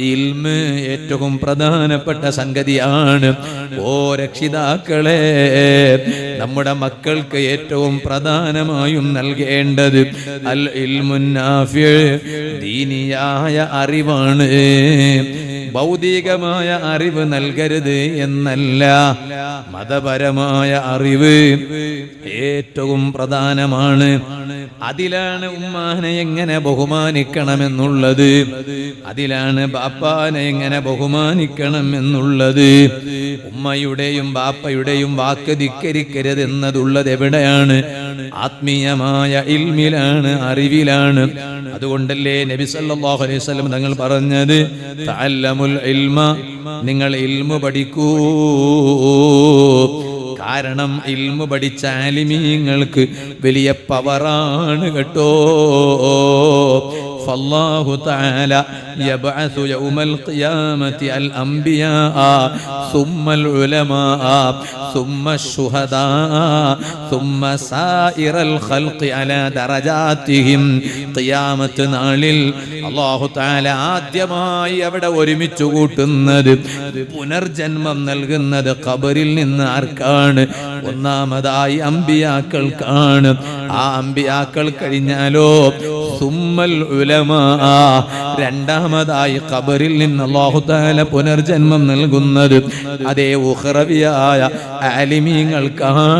ഇൽമ് ഏറ്റവും പ്രധാനപ്പെട്ട സംഗതിയാണ്. ഓ രക്ഷിതാക്കളെ നമ്മുടെ മക്കൾക്ക് ഏറ്റവും പ്രധാനമായും നൽകേണ്ടത് അൽ ഇൽമുന്നാഫിയ ദീനിയായ അറിവാണ്. ഭൗതികമായ അറിവ് നൽകരുത് എന്നല്ല. മതപരമായ അറിവ് ഏറ്റവും പ്രധാനമാണ്. അതിലാണ് ഉമ്മാനെ എങ്ങനെ ബഹുമാനിക്കണമെന്നുള്ളത്? അതിലാണ് ബാപ്പാനെ എങ്ങനെ ബഹുമാനിക്കണം എന്നുള്ളത് ഉമ്മയുടെയും ബാപ്പയുടെയും വാക്ക് ധിക്കരിക്കരുത് എന്നതുള്ളത് എവിടെയാണ്? ആത്മീയമായ ഇൽമിലാണ് അറിവിലാണ്. അതുകൊണ്ടല്ലേ നബി സല്ലല്ലാഹു അലൈഹി വസല്ലം തങ്ങൾ പറഞ്ഞത് തഅല്ലമുൽ ഇൽമ നിങ്ങൾ ഇൽമു പഠിക്കൂ. കാരണം ഇൽമു പഠിച്ച ആലിമീങ്ങൾക്ക് വലിയ പവറാണ് കേട്ടോ. فالله تعالى يبعث يوم القيامة الأنبياء ثم العلماء ثم الشهداء ثم سائر الخلق على درجاتهم قيامة നാളിൽ അള്ളാഹു താല ആദ്യമായി അവിടെ ഒരുമിച്ച് കൂട്ടുന്നത് പുനർജന്മം നൽകുന്നത് ഖബറിൽ നിന്ന് ആർക്കാണ് ഒന്നാമതായി അമ്പിയാക്കൾക്കാണ് ആ അമ്പിയാക്കൾ കഴിഞ്ഞാലോ സുമ്മൽ ഉലമാ രണ്ടാമതായി ഖബറിൽ നിന്ന് തആല പുനർജന്മം നൽകുന്നത് അതേ ഉഹ്റവിയായ ആലിമീങ്ങൾക്കാണ്.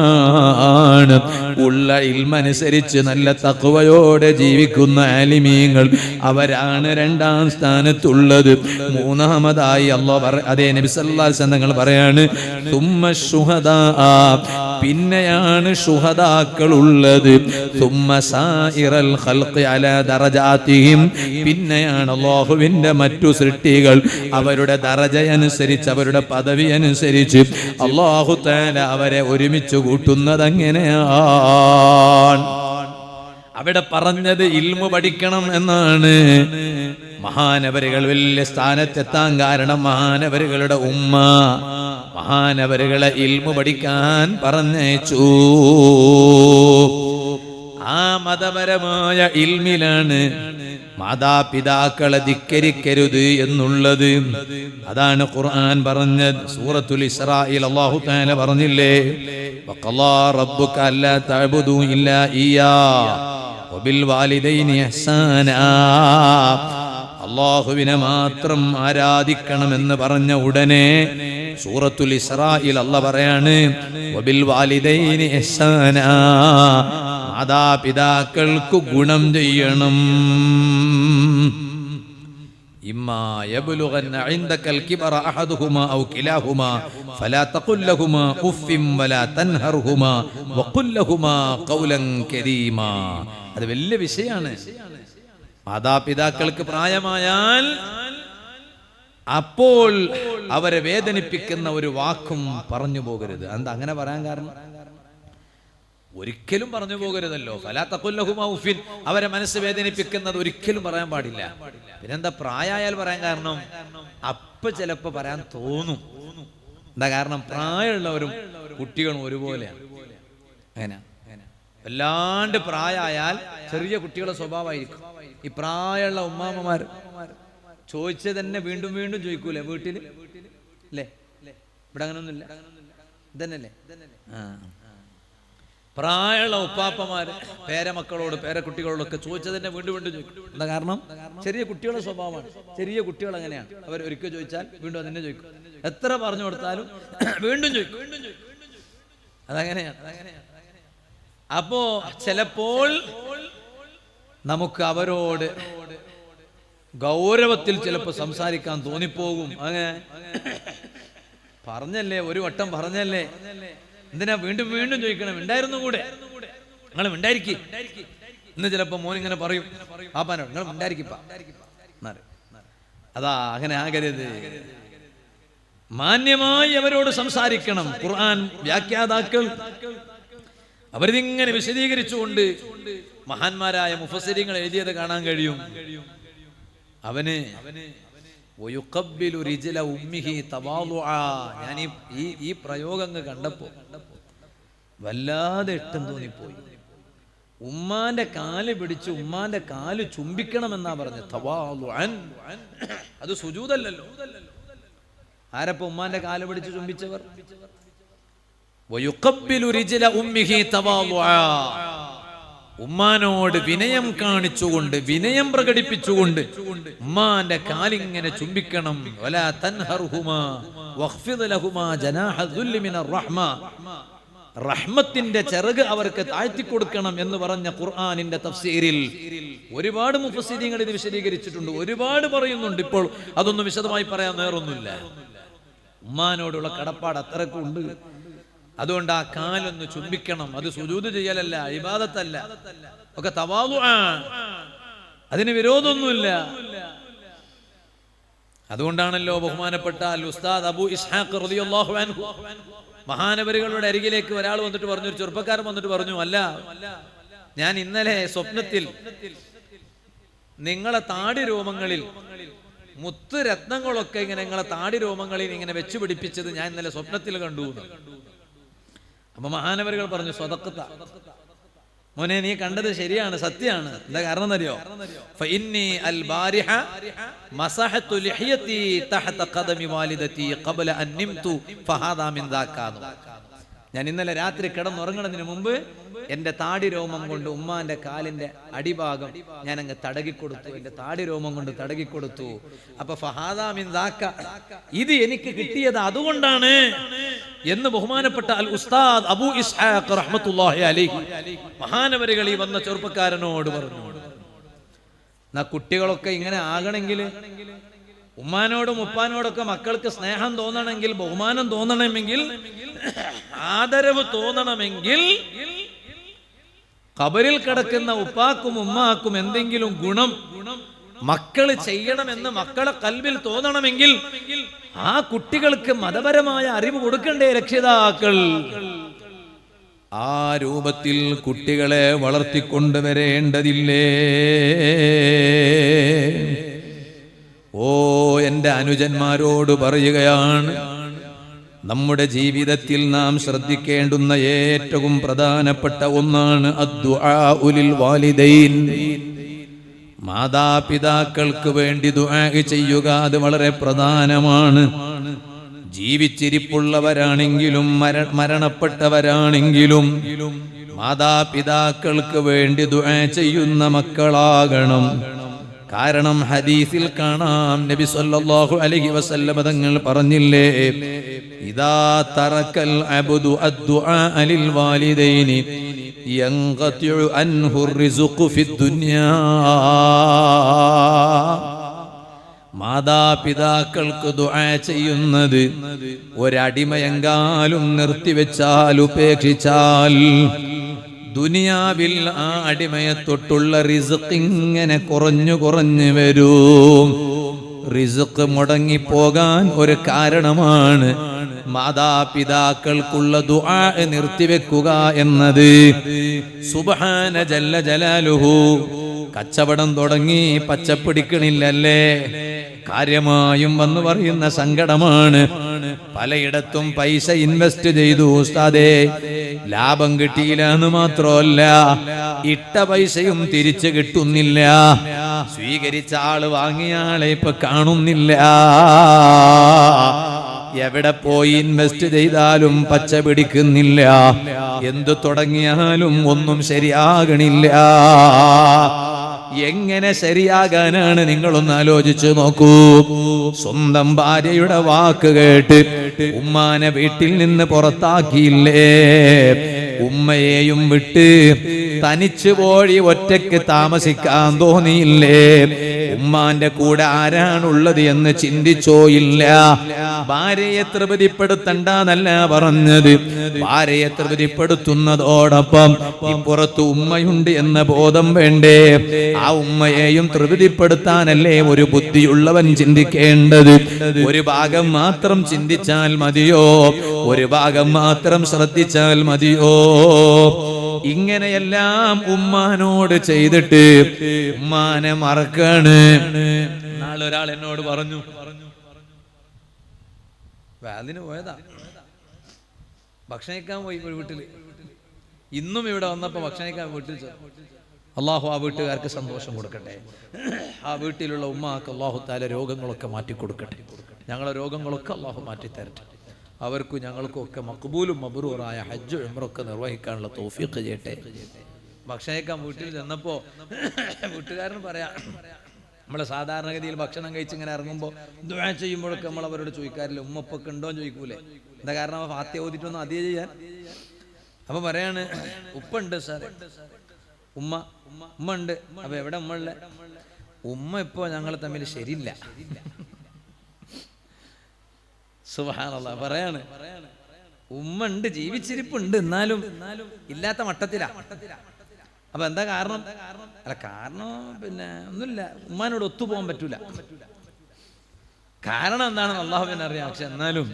ഉള്ള ഇൽമനുസരിച്ച് നല്ല തക്കുവയോടെ ജീവിക്കുന്ന ആലിമീങ്ങൾ അവരാണ് രണ്ടാം സ്ഥാനത്തുള്ളത്. മൂന്നാമതായി അള്ളാഹ് അതേ നബി സല്ലല്ലാഹു അലൈഹി തങ്ങൾ പറയാണ് തുമ്മ ശുഹദാ പിന്നെയാണ് ഷുഹദാക്കൾ ഉള്ളത് പിന്നെയാണ് അള്ളാഹുവിന്റെ മറ്റു സൃഷ്ടികൾ. അവരുടെ ദറജയനുസരിച്ച് അവരുടെ പദവി അനുസരിച്ച് അള്ളാഹു താല അവരെ ഒരുമിച്ച് കൂട്ടുന്നത് എങ്ങനെയാണ് അവിടെ പറഞ്ഞത് ഇൽമു പഠിക്കണം എന്നാണ്. മഹാനവരുകൾ വലിയ സ്ഥാനത്തെത്താൻ കാരണം മഹാനവരുകളുടെ ഉമ്മ. മഹാനവരുകളെ ഇൽമു പഠിക്കാൻ പറഞ്ഞു ആ മതപരമായ ഇൽമിലാണ് മാതാപിതാക്കളെ ധിക്കരിക്കരുത് എന്നുള്ളത്. അതാണ് ഖുർആൻ പറഞ്ഞത്. സൂറത്തുൽ ഇസ്രായിൽ അള്ളാഹു തആല പറഞ്ഞില്ലേ റബ്ബുക അല്ലാ തഅബുദു ഇല്ലാ ഇയ്യാ വബിൽ വാലിദൈനി ഇഹ്സാനാ. അള്ളാഹുവിനെ മാത്രം ആരാധിക്കണമെന്ന് പറഞ്ഞ ഉടനെ സൂറത്തുൽ ഇസ്രായിൽ അല്ല പറയാണ് വബിൽ വാലിദൈനി ഇഹ്സാനാ മാതാപിതാക്കൾക്ക് ഗുണം ചെയ്യണം إما يبلغن عندك الكبر أحدهما أو كلاهما فلا تقل لهما أف ولا تنهرهما وقل لهما قولا كريما അത് വലിയ വിഷയമാണ് മാതാപിതാക്കൾക്ക് പ്രായമായാൽ അപ്പോൾ അവരെ വേദനിപ്പിക്കുന്ന ഒരു വാക്കും പറഞ്ഞു പോകരുത്. എന്താ അങ്ങനെ പറയാൻ കാരണം? ഒരിക്കലും പറഞ്ഞു പോകരുതല്ലോ. ഫലാത്തക്കുല്ലഹുമൗഫിൻ അവരെ മനസ്സ് വേദനിപ്പിക്കുന്നത് ഒരിക്കലും പറയാൻ പാടില്ല. പിന്നെന്താ പ്രായമായാൽ പറയാൻ കാരണം? അപ്പൊ ചിലപ്പോ പറയാൻ തോന്നും. എന്താ കാരണം? പ്രായമുള്ളവരും കുട്ടികളും ഒരുപോലെയാണ്. അങ്ങനെ വല്ലാണ്ട് പ്രായമായാൽ ചെറിയ കുട്ടികളുടെ സ്വഭാവമായിരിക്കും. ഈ പ്രായമുള്ള ഉമ്മാമ്മമാർ ചോദിച്ചത് തന്നെ വീണ്ടും വീണ്ടും ചോദിക്കൂലേ? വീട്ടിൽ? അല്ലേ ഇവിടെ അങ്ങനൊന്നുമില്ല. ഇതന്നല്ലേ ആ. പ്രായമുള്ള ഉപ്പാപ്പമാര് പേരമക്കളോട് പേരക്കുട്ടികളോടൊക്കെ തന്നെ വീണ്ടും വീണ്ടും ചോദിക്കും. എന്താ കാരണം? ചെറിയ കുട്ടികളുടെ സ്വഭാവമാണ്. ചെറിയ കുട്ടികൾ അങ്ങനെയാണ്. അവർ ഒരിക്കൽ ചോദിച്ചാൽ വീണ്ടും അതിനെ ചോദിക്കും. എത്ര പറഞ്ഞു കൊടുത്താലും വീണ്ടും ചോദിക്കും. അതങ്ങനെയാണ്. അപ്പോ ചിലപ്പോൾ നമുക്ക് അവരോട് ഗൗരവത്തിൽ ചിലപ്പോൾ സംസാരിക്കാൻ തോന്നിപ്പോകും. അങ്ങനെ പറഞ്ഞല്ലേ ഒരു വട്ടം പറഞ്ഞല്ലേ. എന്തിനാ വീണ്ടും വീണ്ടും ചോദിക്കണം? ഉണ്ടായിരുന്നു കൂടെ. നിങ്ങൾ ഉണ്ടായിരിക്കും ഇന്ന് ചിലപ്പോ മോൻ ഇങ്ങനെ പറയും ആപ്പാനോ നിങ്ങൾ ഉണ്ടായിരിക്കും അതാ അങ്ങനെ ആകരുത്. മാന്യമായി അവരോട് സംസാരിക്കണം. ഖുർആൻ വ്യാഖ്യാതാക്കൾ അവരിതിങ്ങനെ വിശദീകരിച്ചുകൊണ്ട് മഹാന്മാരായ മുഫസരിങ്ങൾ എഴുതിയത് കാണാൻ കഴിയും. അവന്. ഞാൻ ഈ- ഈ പ്രയോഗം കണ്ടപ്പോ വല്ലാതെ എട്ടും തോന്നിപ്പോയി ഉമ്മാന്റെ കാൽ പിടിച്ച് ഉമ്മാന്റെ കാൽ ചുംബിക്കണമെന്നാ പറഞ്ഞത്. അത് സുജൂതല്ലല്ലോ ആരപ്പോ ഉമ്മാന്റെ കാൽ പിടിച്ച് ചുംബിച്ചവർ ഉമ്മാനോട് വിനയം കാണിച്ചുകൊണ്ട് വിനയം പ്രകടിപ്പിച്ചുകൊണ്ട് ഉമ്മാന്റെ കാലിങ്ങനെ ചുംബിക്കണം. റഹ്മത്തിന്റെ ചെറുക് അവർക്ക് താഴ്ത്തി കൊടുക്കണം എന്ന് പറഞ്ഞ ഖുർആാനിന്റെ തഫ്സീരിൽ ഒരുപാട് മുഫസ്സിരിങ്ങൾ ഇത് വിശദീകരിച്ചിട്ടുണ്ട്. ഒരുപാട് പറയുന്നുണ്ട് ഇപ്പോൾ. അതൊന്നും വിശദമായി പറയാൻ നേരൊന്നുമില്ല ഉമ്മാനോടുള്ള കടപ്പാട് അത്രക്കും ഉണ്ട് അതുകൊണ്ട് ആ കാലൊന്ന് ചുംബിക്കണം. അത് സുജൂത് ചെയ്യലല്ല ഇബാദത്തല്ല. ഒക്കെ തവാതു അതിന് വിരോധമൊന്നുമില്ല. അതുകൊണ്ടാണല്ലോ ബഹുമാനപ്പെട്ട ഉസ്താദ് അബു ഇസ്ഹാഖ് മഹാനവരികളുടെ അരികിലേക്ക് ഒരാൾ വന്നിട്ട് പറഞ്ഞു ഒരു ചെറുപ്പക്കാരൻ വന്നിട്ട് പറഞ്ഞു അല്ല ഞാൻ ഇന്നലെ സ്വപ്നത്തിൽ നിങ്ങളെ താടി രോമങ്ങളിൽ മുത്തു രത്നങ്ങളൊക്കെ ഇങ്ങനെ നിങ്ങളെ താടി രോമങ്ങളിൽ ഇങ്ങനെ വെച്ചുപിടിപ്പിച്ചത് ഞാൻ ഇന്നലെ സ്വപ്നത്തിൽ കണ്ടു. അപ്പൊ മഹാനവരുകൾ പറഞ്ഞു സ്വതക്കത്ത മോനെ നീ കണ്ടത് ശരിയാണ് സത്യമാണ്. എന്താ കാരണം അറിയോ ഫഇന്നി മസഹത്തു തഹത ഖദമി വാലിദതി ഖബല ഫഹാദാ മിൻ ഞാൻ ഇന്നലെ രാത്രി കിടന്നുറങ്ങുന്നതിന് മുമ്പ് എന്റെ താടി രോമം കൊണ്ട് ഉമ്മാന്റെ കാലിന്റെ അടിഭാഗം ഞാൻ അങ്ങ് തടകി കൊടുത്തു എന്റെ താടി രോമം കൊണ്ട് തടകി കൊടുത്തു അപ്പൊ ഫഹാദാ മിൻ ദാക്ക ഇത് എനിക്ക് കിട്ടിയത് അതുകൊണ്ടാണ് എന്ന് ബഹുമാനപ്പെട്ട അൽ ഉസ്താദ് അബു ഇസ്ഹാഖ് റഹ്മത്തുള്ളാഹി അലൈഹി മഹാനവരുകൾ ഈ വന്ന ചെറുപ്പക്കാരനോട് പറഞ്ഞു. എന്നാ കുട്ടികളൊക്കെ ഇങ്ങനെ ആകണമെങ്കിൽ ഉമ്മാനോടും ഉപ്പാനോടൊക്കെ മക്കൾക്ക് സ്നേഹം തോന്നണമെങ്കിൽ ബഹുമാനം തോന്നണമെങ്കിൽ ആദരവ് തോന്നണമെങ്കിൽ കബറിൽ കിടക്കുന്ന ഉപ്പാക്കും ഉമ്മാക്കും എന്തെങ്കിലും ഗുണം മക്കൾ ചെയ്യണമെന്ന് മക്കളെ കൽവിൽ തോന്നണമെങ്കിൽ ആ കുട്ടികൾക്ക് മതപരമായ അറിവ് കൊടുക്കണ്ടേ രക്ഷിതാക്കൾ. ആ രൂപത്തിൽ കുട്ടികളെ വളർത്തിക്കൊണ്ടുവരേണ്ടതില്ലേ ഓ എന്റെ അനുജന്മാരോട് പറയുകയാണ് നമ്മുടെ ജീവിതത്തിൽ നാം ശ്രദ്ധിക്കേണ്ടുന്ന ഏറ്റവും പ്രധാനപ്പെട്ട ഒന്നാണ് വാലിദൈൻ. മാതാപിതാക്കൾക്ക് വേണ്ടി ദുആ ചെയ്യുക അത് വളരെ പ്രധാനമാണ്. ജീവിച്ചിരിപ്പുള്ളവരാണെങ്കിലും മര മരണപ്പെട്ടവരാണെങ്കിലും മാതാപിതാക്കൾക്ക് വേണ്ടി ദുആ ചെയ്യുന്ന മക്കളാകണം. കാരണം ഹദീസിൽ കാണാം നബി സല്ലല്ലാഹു അലൈഹി വസല്ലം തങ്ങൾ പറഞ്ഞില്ലേ ഇദാ തറക്കൽ അബ്ദു അദ്ദുആ അലിൽ വാലിദൈനി യൻഖതിഉ അൻഹു ഫിദ് ദുനിയാ. മാതാപിതാക്കൾക്ക് ദുആ ചെയ്യുന്നത് ഒരടിമയെങ്കാലും നിർത്തിവെച്ചാൽ ഉപേക്ഷിച്ചാൽ ദുനിയാവിൽ ആ അടിമയെ തൊട്ടുള്ള റിസ്ക് ഇങ്ങനെ കുറഞ്ഞു കുറഞ്ഞു വരും. റിസ്ക് മുടങ്ങിപ്പോകാൻ ഒരു കാരണമാണ് മാതാപിതാക്കൾക്കുള്ള ദുആ നിർത്തിവെക്കുക എന്നത്. സുബഹാന ജല്ല ജലാലുഹു. കച്ചവടം തുടങ്ങി പച്ചപ്പിടിക്കണില്ലല്ലേ? കാര്യമായും വന്നു പറയുന്ന സങ്കടമാണ്. പലയിടത്തും പൈസ ഇൻവെസ്റ്റ് ചെയ്തു ഉസ്താദേ. ലാഭം കിട്ടിയില്ല എന്ന് മാത്രമല്ല ഇട്ട പൈസയും തിരിച്ചു കിട്ടുന്നില്ല. സ്വീകരിച്ച ആൾ വാങ്ങിയ ആളെ ഇപ്പൊ കാണുന്നില്ല. എവിടെ പോയി ഇൻവെസ്റ്റ് ചെയ്താലും പച്ച പിടിക്കുന്നില്ല. എന്തു തുടങ്ങിയാലും ഒന്നും ശരിയാകണില്ല. എങ്ങനെ ശരിയാകാനാണ് നിങ്ങളൊന്ന് ആലോചിച്ചു നോക്കൂ. സ്വന്തം ഭാര്യയുടെ വാക്ക് കേട്ട് ഉമ്മാനെ വീട്ടിൽ നിന്ന് പുറത്താക്കിയില്ലേ? ഉമ്മയെയും വിട്ട് തനിച്ചു പോയി ഒറ്റയ്ക്ക് താമസിക്കാൻ തോന്നിയില്ലേ? ഉമ്മാന്റെ കൂടെ ആരാണുള്ളത് എന്ന് ചിന്തിച്ചോ ഇല്ല. ഭാര്യയെ തൃപതിപ്പെടുത്തണ്ടെന്നല്ല പറഞ്ഞത്. ഭാര്യയെ തൃപതിപ്പെടുത്തുന്നതോടൊപ്പം ഇപ്പുറത്ത് ഉമ്മയുണ്ട് എന്ന ബോധം വേണ്ടേ? ആ ഉമ്മയെയും തൃപതിപ്പെടുത്താനല്ലേ ഒരു ബുദ്ധിയുള്ളവൻ ചിന്തിക്കേണ്ടത്? ഒരു ഭാഗം മാത്രം ചിന്തിച്ചാൽ മതിയോ? ഒരു ഭാഗം മാത്രം ശ്രദ്ധിച്ചാൽ മതിയോ? ഇങ്ങനെയെല്ലാം ഉമ്മാനോട് ചെയ്തിട്ട് ഉമ്മാനെ മറക്കാണ്. ഒരാൾ എന്നോട് പറഞ്ഞു. അതിന് പോയതാ. ഭക്ഷണം കഴിക്കാൻ പോയി ഒരു വീട്ടിൽ. ഇന്നും ഇവിടെ വന്നപ്പോ ഭക്ഷണം കഴിക്കാൻ വീട്ടിൽ അള്ളാഹു ആ വീട്ടുകാർക്ക് സന്തോഷം കൊടുക്കട്ടെ. ആ വീട്ടിലുള്ള ഉമ്മാക്ക് അള്ളാഹു താല രോഗങ്ങളൊക്കെ മാറ്റി കൊടുക്കട്ടെ ഞങ്ങളെ രോഗങ്ങളൊക്കെ അള്ളാഹു മാറ്റി തരട്ടെ അവർക്കും ഞങ്ങൾക്കും ഒക്കെ മക്ബൂലും മബ്രൂറായ ഹജ്ജ് ഉംറൊക്കെ നിർവഹിക്കാനുള്ള തോഫിയൊക്കെ ചെയ്യട്ടെ. ഭക്ഷണം വീട്ടിൽ ചെന്നപ്പോൾ വീട്ടുകാരൻ പറയാം നമ്മളെ സാധാരണഗതിയിൽ ഭക്ഷണം കഴിച്ച് ഇങ്ങനെ ഇറങ്ങുമ്പോൾ ദുആ ചെയ്യുമ്പോഴൊക്കെ നമ്മൾ അവരോട് ചോദിക്കാറില്ല ഉമ്മപ്പൊക്കെ ഉണ്ടോ? എന്ന് ചോദിക്കൂലേ. എന്താ കാരണം ഫാത്തി ഓതിട്ടൊന്നും അതേ ചെയ്യാൻ? അപ്പൊ പറയാണ് ഉപ്പുണ്ട് സാർ ഉമ്മ ഉമ്മ ഉണ്ട്. അപ്പൊ എവിടെ ഉമ്മ ഉള്ള? ഉമ്മ ഇപ്പോ ഞങ്ങൾ തമ്മിൽ ശരിയില്ല. സുബഹാനല്ലാ പറയാണ്. ഉമ്മ ഉണ്ട് ജീവിച്ചിരിപ്പുണ്ട് എന്നാലും ഇല്ലാത്ത മട്ടത്തിലാ. അപ്പൊ എന്താ കാരണം? അല്ല കാരണം പിന്നെ ഒന്നുമില്ല. ഉമ്മാനോട് ഒത്തുപോകാൻ പറ്റൂല. കാരണം എന്താണെന്ന് അള്ളാഹുവിനെ അറിയാം. പക്ഷെ എന്നാലും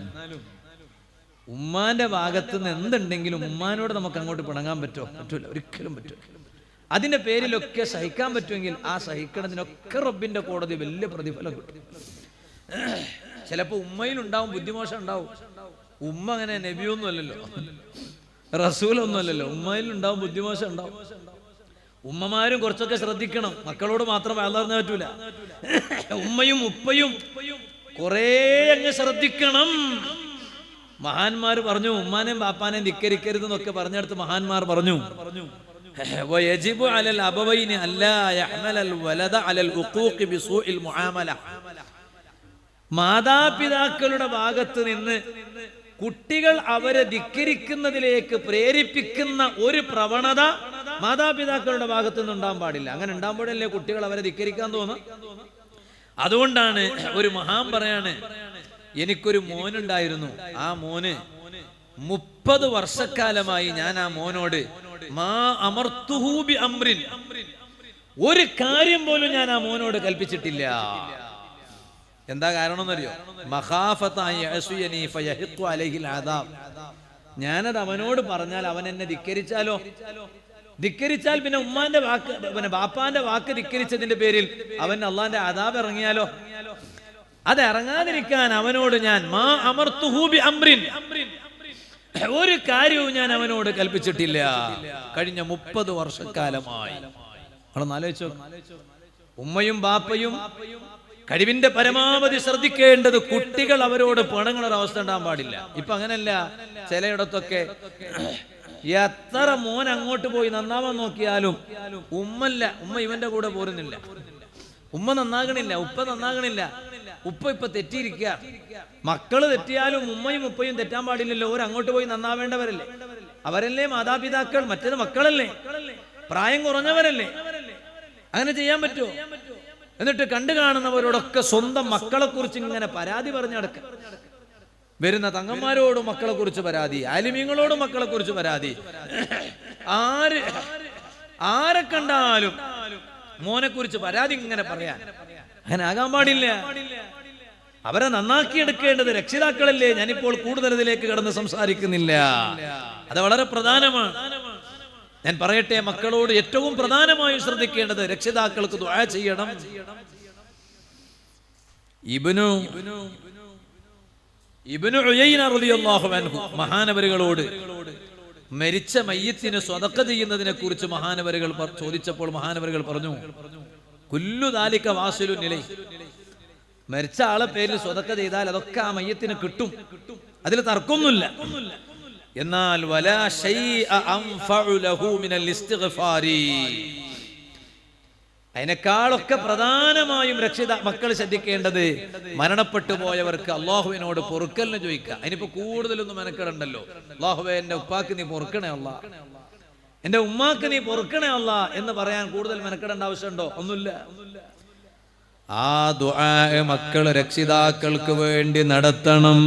ഉമ്മാന്റെ ഭാഗത്ത് നിന്ന് എന്തുണ്ടെങ്കിലും ഉമ്മാനോട് നമുക്ക് അങ്ങോട്ട് പിണങ്ങാൻ പറ്റുമോ? പറ്റൂല. ഒരിക്കലും പറ്റൂ അതിന്റെ പേരിലൊക്കെ സഹിക്കാൻ പറ്റുമെങ്കിൽ ആ സഹിക്കണതിനൊക്കെ റബ്ബിന്റെ കോടതി വലിയ പ്രതിഫലം കിട്ടും. ചിലപ്പോ ഉമ്മയിലുണ്ടാവും ബുദ്ധിമോശം ഉണ്ടാവും ഉമ്മ അങ്ങനെ നബിയൊന്നും അല്ലല്ലോ റസൂലൊന്നും അല്ലല്ലോ ഉമ്മയിലുണ്ടാവും ബുദ്ധിമോശം ഉണ്ടാവും ഉമ്മമാരും കുറച്ചൊക്കെ ശ്രദ്ധിക്കണം മക്കളോട് മാത്രം വളർന്നു പറ്റൂല ഉമ്മയും ഉപ്പയും കുറേ അങ്ങ് ശ്രദ്ധിക്കണം മഹാന്മാർ പറഞ്ഞു ഉമ്മാനെയും ബാപ്പാനെയും ധിക്കരിക്കരുത് എന്നൊക്കെ പറഞ്ഞെടുത്ത് മഹാന്മാർ പറഞ്ഞു ويجب على الأبوين ألا يحمل الولد على العقوق بسوء المعاملة മാതാപിതാക്കളുടെ ഭാഗത്ത് നിന്ന് കുട്ടികൾ അവരെ ധിക്കരിക്കുന്നതിലേക്ക് പ്രേരിപ്പിക്കുന്ന ഒരു പ്രവണത മാതാപിതാക്കളുടെ ഭാഗത്ത് നിന്ന് ഉണ്ടാകാൻ പാടില്ല. അങ്ങനെ ഉണ്ടാകുമ്പോഴല്ലേ കുട്ടികൾ അവരെ ധിക്കരിക്കാൻ തോന്നുക അതുകൊണ്ടാണ് ഒരു മഹാൻ പറയാണ് എനിക്കൊരു മോനുണ്ടായിരുന്നു. ആ മോന് മുപ്പത് വർഷക്കാലമായി ഞാൻ ആ മോനോട് മാ അമർത്തുഹൂബി അമ്രിൻ. ഒരു കാര്യം പോലും ഞാൻ ആ മോനോട് കൽപ്പിച്ചിട്ടില്ല. എന്താ കാരണം എന്നറിയോ ഞാനത് അവനോട് പറഞ്ഞാൽ അവൻ എന്നെ ധിക്കരിച്ചാലോ? ധിക്കരിച്ചാൽ പിന്നെ ഉമ്മാന്റെ വാക്ക് പിന്നെ ബാപ്പാന്റെ വാക്ക് ധിക്കരിച്ചതിന്റെ പേരിൽ അവൻ അള്ളാന്റെ ആദാബ് ഇറങ്ങിയാലോ? അത് ഇറങ്ങാതിരിക്കാൻ അവനോട് ഞാൻ മാ അമർത്തുഹൂബി അമ്രിൻ ഒരു കാര്യവും ഞാൻ അവനോട് കൽപ്പിച്ചിട്ടില്ല. കഴിഞ്ഞ മുപ്പത് വർഷക്കാലമായി. ഉമ്മയും ബാപ്പയും കഴിവിന്റെ പരമാവധി ശ്രദ്ധിക്കേണ്ടത് കുട്ടികൾ അവരോട് പിണങ്ങുന്ന അവസ്ഥ ഉണ്ടാകാൻ പാടില്ല. ഇപ്പൊ അങ്ങനല്ല. ചിലയിടത്തൊക്കെ എത്ര മോൻ അങ്ങോട്ട് പോയി നന്നാവാൻ നോക്കിയാലും ഉമ്മല്ല ഉമ്മ ഇവന്റെ കൂടെ പോരുന്നില്ല. ഉമ്മ നന്നാകണില്ല ഉപ്പ നന്നാകണില്ല. ഉപ്പ ഇപ്പൊ തെറ്റിയിരിക്കുക മക്കൾ തെറ്റിയാലും ഉമ്മയും ഉപ്പയും തെറ്റാൻ പാടില്ലല്ലോ. ഓർ അങ്ങോട്ട് പോയി നന്നാവേണ്ടവരല്ലേ? അവരല്ലേ മാതാപിതാക്കൾ? മറ്റേത് മക്കളല്ലേ? പ്രായം കുറഞ്ഞവരല്ലേ? അങ്ങനെ ചെയ്യാൻ പറ്റുമോ? എന്നിട്ട് കണ്ടു കാണുന്നവരോടൊക്കെ സ്വന്തം മക്കളെ കുറിച്ച് ഇങ്ങനെ പരാതി പറഞ്ഞു വരുന്ന തങ്ങന്മാരോടും മക്കളെ കുറിച്ച് പരാതി ആലിമ്യങ്ങളോടും മക്കളെ കുറിച്ച് പരാതി. ആര് ആരെ കണ്ടാലും മോനെ കുറിച്ച് പരാതി ഇങ്ങനെ പറയാൻ. അങ്ങനെ ആകാൻ പാടില്ല. അവരെ നന്നാക്കിയെടുക്കേണ്ടത് രക്ഷിതാക്കളല്ലേ? ഞാനിപ്പോൾ കൂടുതൽ ഇതിലേക്ക് കടന്ന് സംസാരിക്കുന്നില്ല. അത് വളരെ പ്രധാനമാണ്. ഞാൻ പറയട്ടെ മക്കളോട് ഏറ്റവും പ്രധാനമായി ശ്രദ്ധിക്കേണ്ടത് രക്ഷിതാക്കൾക്ക് ദുആ ചെയ്യണം. ഇബനു ഇബനു മഹാനവരുകളോട് മരിച്ച മയ്യത്തിന് സ്വതക്ക ചെയ്യുന്നതിനെ കുറിച്ച് മഹാനവരുകൾ ചോദിച്ചപ്പോൾ മഹാനവരുകൾ പറഞ്ഞു കുല്ലു ദാലിക വാസുലു നിലൈ. മരിച്ച ആളെ പേരിൽ സ്വതക്ക ചെയ്താൽ അതൊക്കെ ആ മയ്യത്തിന് കിട്ടും. അതിൽ തർക്കമൊന്നുമില്ല. എന്നാൽ അതിനേക്കാളൊക്കെ പ്രധാനമായും രക്ഷിത മക്കൾ ശ്രദ്ധിക്കേണ്ടത് മരണപ്പെട്ടു പോയവർക്ക് അള്ളാഹുവിനോട് പൊറുക്കലിന് ചോദിക്കുക. അതിനിപ്പോ കൂടുതലൊന്നും മെനക്കെടണ്ടല്ലോ. അള്ളാഹുവെ എന്റെ ഉപ്പാക്ക് നീ പൊറുക്കണേ അല്ല എന്റെ ഉമ്മാക്ക് നീ പൊറുക്കണേ അല്ല എന്ന് പറയാൻ കൂടുതൽ മെനക്കെടേണ്ട ആവശ്യമുണ്ടോ? ഒന്നുമില്ല. ആ ദുആ മക്കൾ രക്ഷിതാക്കൾക്ക് വേണ്ടി നടത്തണം.